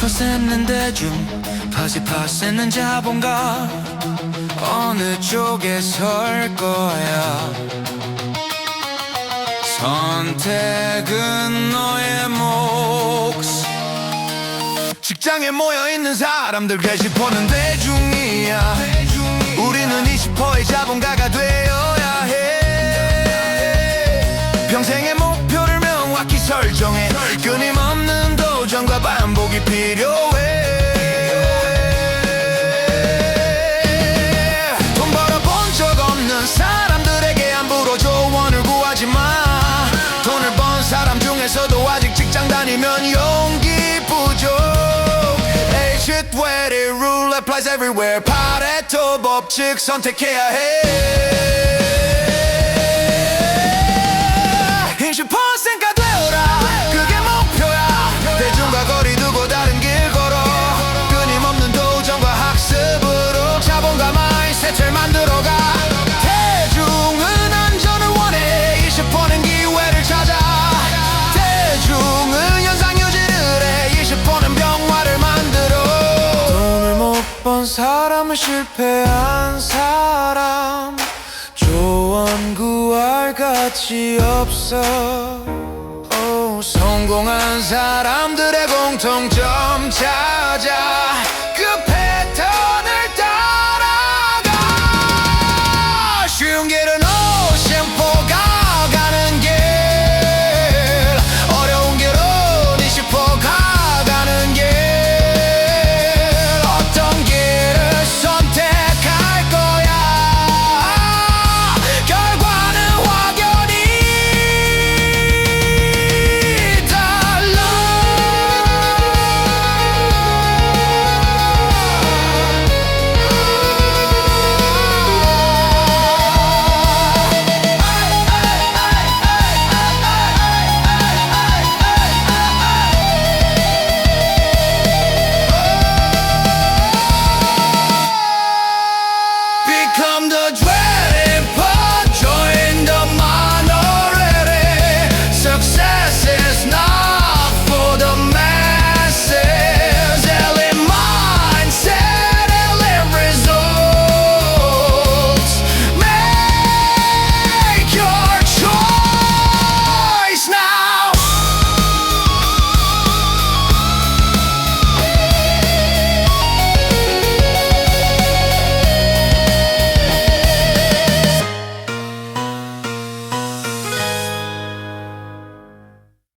퍼센트는 대중 80%는 자본가 어느 쪽에 설 거야? 선택은 너의 몫. 직장에 모여있는 사람들 80%는 대중이야. 우리는 20%의 자본가가 되어야 해. 평생의 목표를 명확히 설정해. 끊임없는 도전과 반복이 필요해 applies everywhere 파레토 법칙 선택해야 해 20%가 번 사람은 실패한 사람. 조언 구할 가치 없어. 오, 성공한 사람들의 공통점 찾아